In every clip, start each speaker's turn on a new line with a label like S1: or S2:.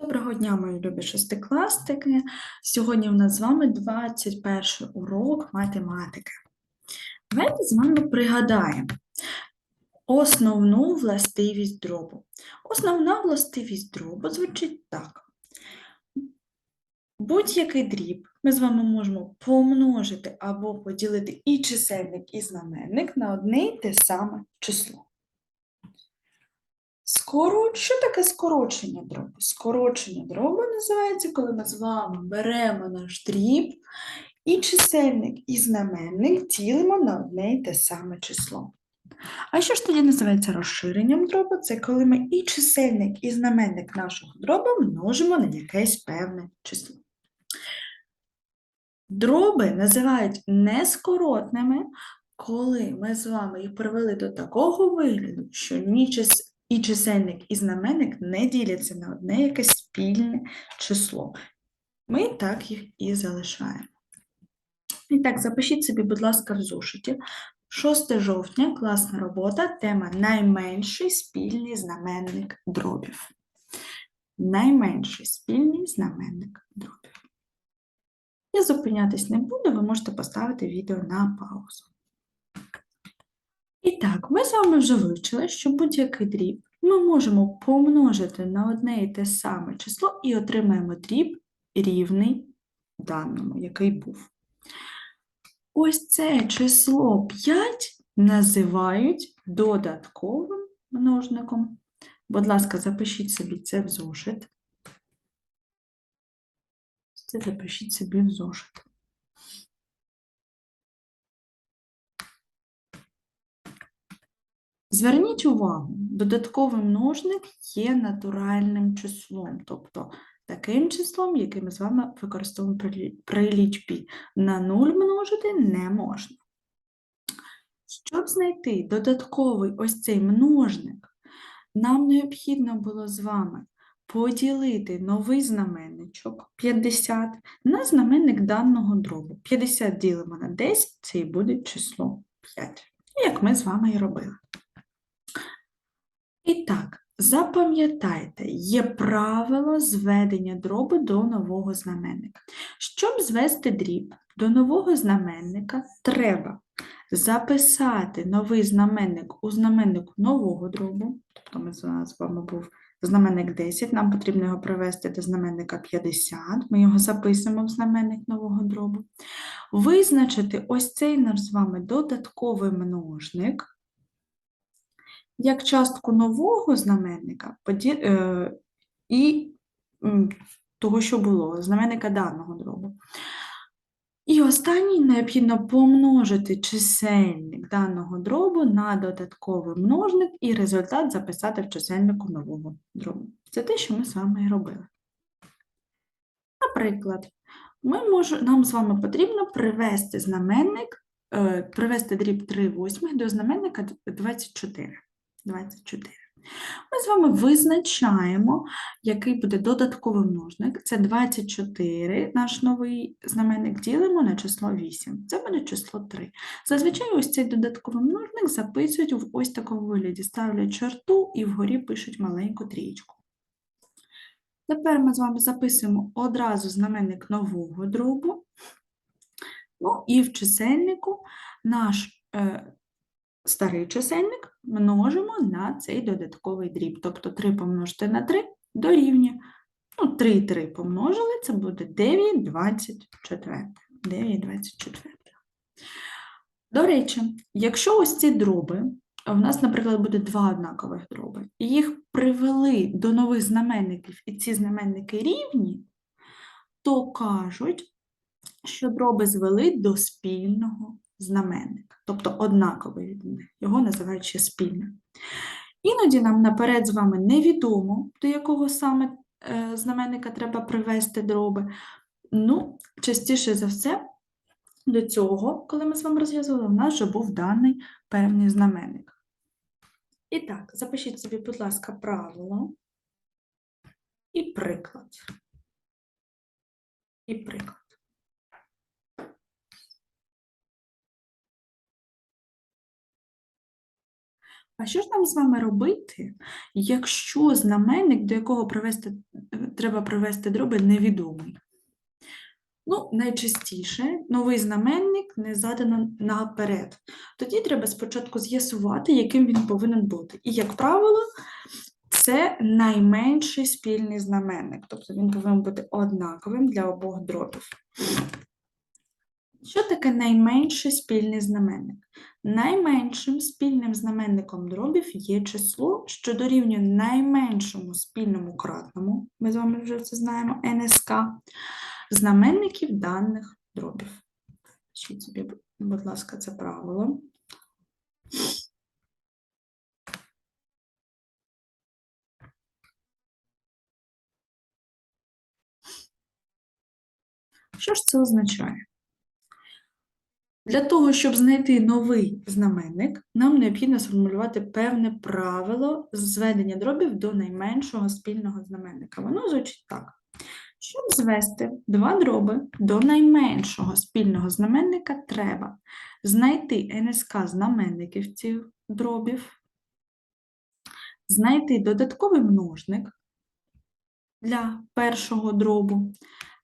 S1: Доброго дня, мої любі шестикласники. Сьогодні у нас з вами 21 урок математики. Давайте з вами пригадаємо основну властивість дробу. Основна властивість дробу звучить так. Будь-який дріб ми з вами можемо помножити або поділити і чисельник, і знаменник на одне й те саме число. Скоро... Що таке скорочення дробу? Скорочення дробу називається, коли ми з вами беремо наш дріб і чисельник, і знаменник ділимо на одне й те саме число. А що ж тоді називається розширенням дробу? Це коли ми і чисельник, і знаменник нашого дробу множимо на якесь певне число. Дроби називають нескоротними, коли ми з вами їх привели до такого вигляду, що ні чис... і чисельник, і знаменник не діляться на одне якесь спільне число. Ми так їх і залишаємо. І так, запишіть собі, будь ласка, в зошиті. 6 жовтня, класна робота, тема найменший спільний знаменник дробів. Найменший спільний знаменник дробів. Я зупинятись не буду, ви можете поставити відео на паузу. І так, ми з вами вже вивчили, що будь-який дріб ми можемо помножити на одне і те саме число і отримаємо дріб рівний даному, який був. Ось це число 5 називають додатковим множником. Будь ласка, запишіть собі це в зошит. Це запишіть собі в зошит. Зверніть увагу, додатковий множник є натуральним числом, тобто таким числом, яке ми з вами використовуємо при лі- лічбі. На 0 множити не можна. Щоб знайти додатковий ось цей множник, нам необхідно було з вами поділити новий знаменничок 50 на знаменник даного дробу. 50 ділимо на 10, це і буде число 5, як ми з вами і робили. І так, запам'ятайте, є правило зведення дробу до нового знаменника. Щоб звести дріб до нового знаменника, треба записати новий знаменник у знаменнику нового дробу, тобто ми з вами був знаменник 10, нам потрібно його привести до знаменника 50, ми його записуємо в знаменник нового дробу. Визначити ось цей наш з вами додатковий множник як частку нового знаменника е, і того, що було, знаменника даного дробу. І останній необхідно помножити чисельник даного дробу на додатковий множник і результат записати в чисельнику нового дробу. Це те, що ми з вами і робили. Наприклад, ми мож... нам з вами потрібно привести знаменник, е, привести дріб 3 восьмих до знаменника 24. 24. Ми з вами визначаємо, який буде додатковий множник. Це 24, наш новий знаменник, ділимо на число 8. Це буде число 3. Зазвичай ось цей додатковий множник записують в ось такому вигляді. Ставлять черту і вгорі пишуть маленьку трієчку. Тепер ми з вами записуємо одразу знаменник нового дробу. Ну і в чисельнику наш е, старий чисельник множимо на цей додатковий дріб. Тобто 3 помножити на 3 дорівнює. Ну, 3 і 3 помножили, це буде 9 24. 9 24. До речі, якщо ось ці дроби, в нас, наприклад, буде два однакових дроби, і їх привели до нових знаменників, і ці знаменники рівні, то кажуть, що дроби звели до спільного знаменника, тобто однаковий від них. Його називають ще спільним. Іноді нам наперед з вами невідомо, до якого саме е, знаменника треба привести дроби. Ну, частіше за все, до цього, коли ми з вами розв'язували, у нас вже був даний певний знаменник. І так, запишіть собі, будь ласка, правило і приклад. І приклад. А що ж нам з вами робити, якщо знаменник, до якого привести, треба привести дроби, невідомий? Ну, найчастіше новий знаменник не задано наперед. Тоді треба спочатку з'ясувати, яким він повинен бути. І, як правило, це найменший спільний знаменник, тобто він повинен бути однаковим для обох дробів. Що таке найменший спільний знаменник? Найменшим спільним знаменником дробів є число, що дорівнює найменшому спільному кратному, ми з вами вже це знаємо, НСК, знаменників даних дробів. Пишіть собі, будь ласка, це правило. Що ж це означає? Для того, щоб знайти новий знаменник, нам необхідно сформулювати певне правило зведення дробів до найменшого спільного знаменника. Воно звучить так. Щоб звести два дроби до найменшого спільного знаменника, треба знайти НСК знаменників цих дробів, знайти додатковий множник для першого дробу,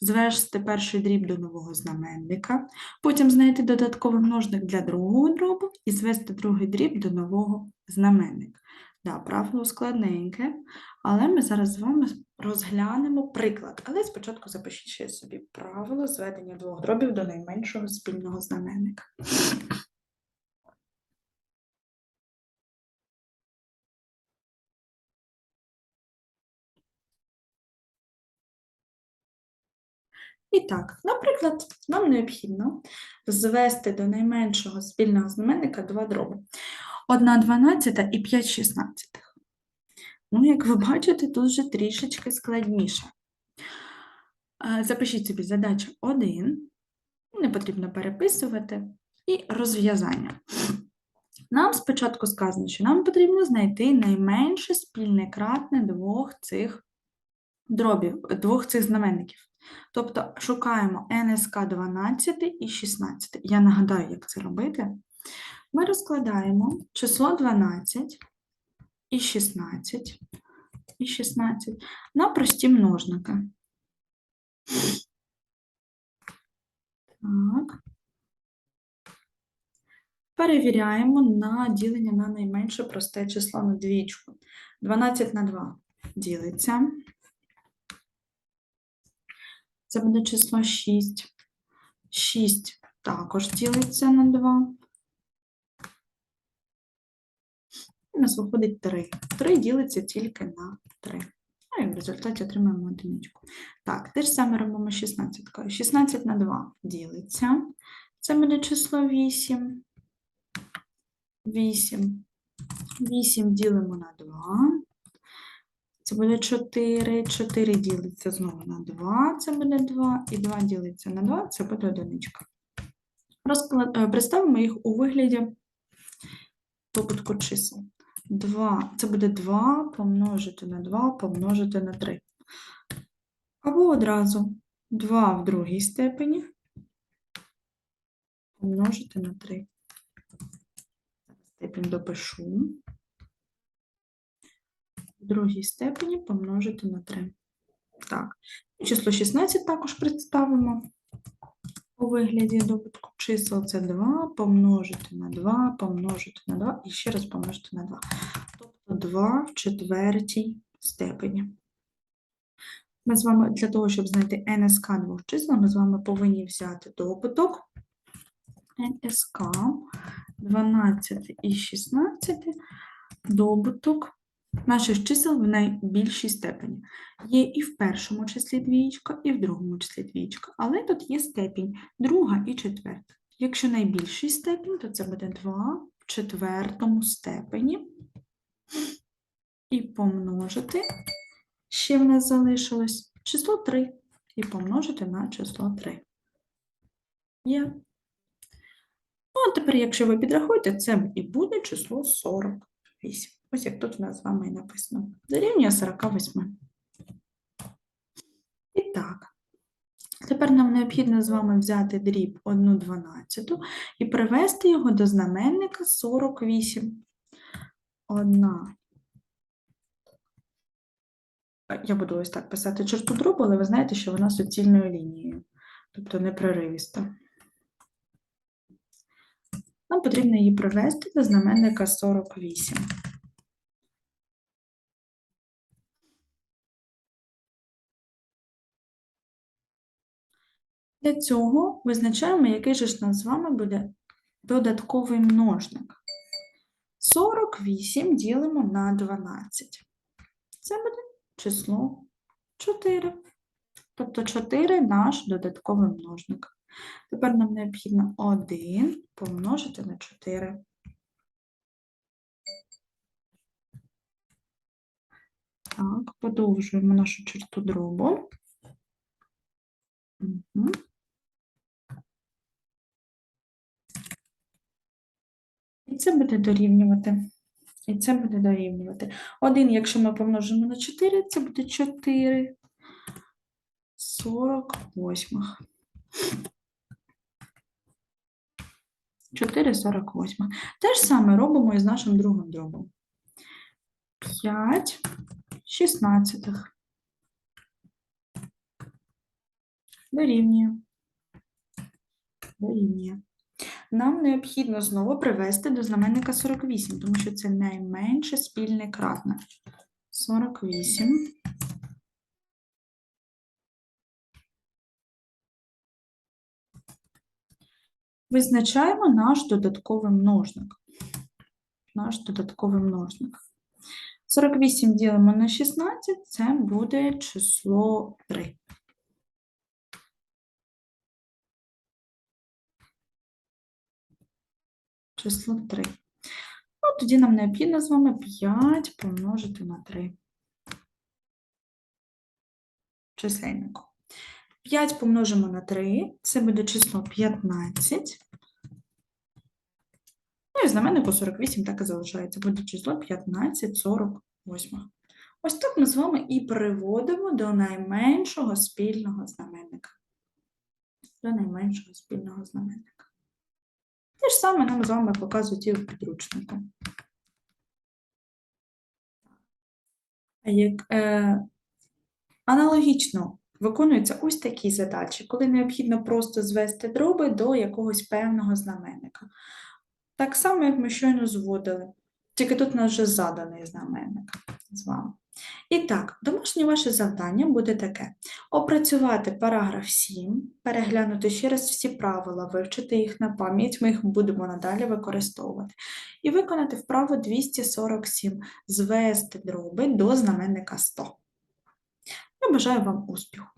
S1: звести перший дріб до нового знаменника, потім знайти додатковий множник для другого дробу і звести другий дріб до нового знаменника. Да, правило складненьке, але ми зараз з вами розглянемо приклад. Але спочатку запишіть ще собі правило зведення двох дробів до найменшого спільного знаменника. І так, наприклад, нам необхідно звести до найменшого спільного знаменника два дроби. 1 дванадцята і 5 шістнадцятих. Ну, як ви бачите, тут вже трішечки складніше. Е, Запишіть собі задача 1, не потрібно переписувати, і розв'язання. Нам спочатку сказано, що нам потрібно знайти найменше спільне кратне двох цих дробів, двох цих знаменників. Тобто шукаємо НСК 12 і 16. Я нагадаю, як це робити. Ми розкладаємо число 12 і 16 і 16 на прості множники. Так. Перевіряємо на ділення на найменше просте число на двічку. 12 на 2 ділиться. Це буде число 6. 6 також ділиться на 2. У нас виходить 3. 3 ділиться тільки на 3. Ну і в результаті отримаємо одиничку. Так, те ж саме робимо 16. 16 на 2 ділиться. Це буде число 8. 8. 8 ділимо на 2. Це буде 4. 4 ділиться знову на 2, це буде 2. І 2 ділиться на 2, це буде одиничка. Розклад... е, Представимо їх у вигляді добутку чисел. 2, це буде 2 помножити на 2 помножити на 3. Або одразу 2 в другій степені помножити на 3. Степінь допишу. Другій степені помножити на 3. Так, число 16 також представимо у вигляді добутку чисел. Це 2 помножити на 2, помножити на 2 і ще раз помножити на 2. Тобто 2 в четвертій степені. Ми з вами для того, щоб знайти НСК двох чисел, ми з вами повинні взяти добуток НСК 12 і 16, добуток наших чисел в найбільшій степені. Є і в першому числі двієчка, і в другому числі двієчка, але тут є степінь друга і четверта. Якщо найбільший степінь, то це буде 2 в четвертому степені. І помножити, ще в нас залишилось число 3, і помножити на число 3. Є. Ну, а тепер, якщо ви підрахуєте, це і буде число 48. Ось як тут у нас з вами і написано. Дорівнює 48. І так, тепер нам необхідно з вами взяти дріб 1 12 і привести його до знаменника 48. одна. Я буду ось так писати черту дробу, але ви знаєте, що вона суцільною лінією, тобто не проривіста. Нам потрібно її привести до знаменника 48. Для цього визначаємо, який же ж у нас з вами буде додатковий множник. 48 ділимо на 12. Це буде число 4. Тобто 4 наш додатковий множник. Тепер нам необхідно 1 помножити на 4. Так, подовжуємо нашу черту дробу. Угу. І це буде дорівнювати. І це буде дорівнювати. 1, якщо ми помножимо на 4, це буде 4 48. 4 48. Те ж саме робимо і з нашим другим дробом. 5 шістнадцятих. Дорівнює. Дорівнює. Нам необхідно знову привести до знаменника 48, тому що це найменше спільне кратне. 48. Визначаємо наш додатковий множник. Наш додатковий множник. 48 ділимо на 16, це буде число 3. Число 3. Ну, тоді нам необхідно з вами 5 помножити на 3. Чисельнику. 5 помножимо на 3, це буде число 15. Ну і знаменнику 48 так і залишається. Буде число 15 48. Ось так ми з вами і переводимо до найменшого спільного знаменника. До найменшого спільного знаменника. Те ж саме нам з вами показують і в підручнику. Як, е, аналогічно виконуються ось такі задачі, коли необхідно просто звести дроби до якогось певного знаменника. Так само, як ми щойно зводили, тільки тут у нас вже заданий знаменник з вами. І так, домашнє ваше завдання буде таке: опрацювати параграф 7, переглянути ще раз всі правила, вивчити їх на пам'ять, ми їх будемо надалі використовувати. І виконати вправу 247, звести дроби до знаменника 100. Я бажаю вам успіху!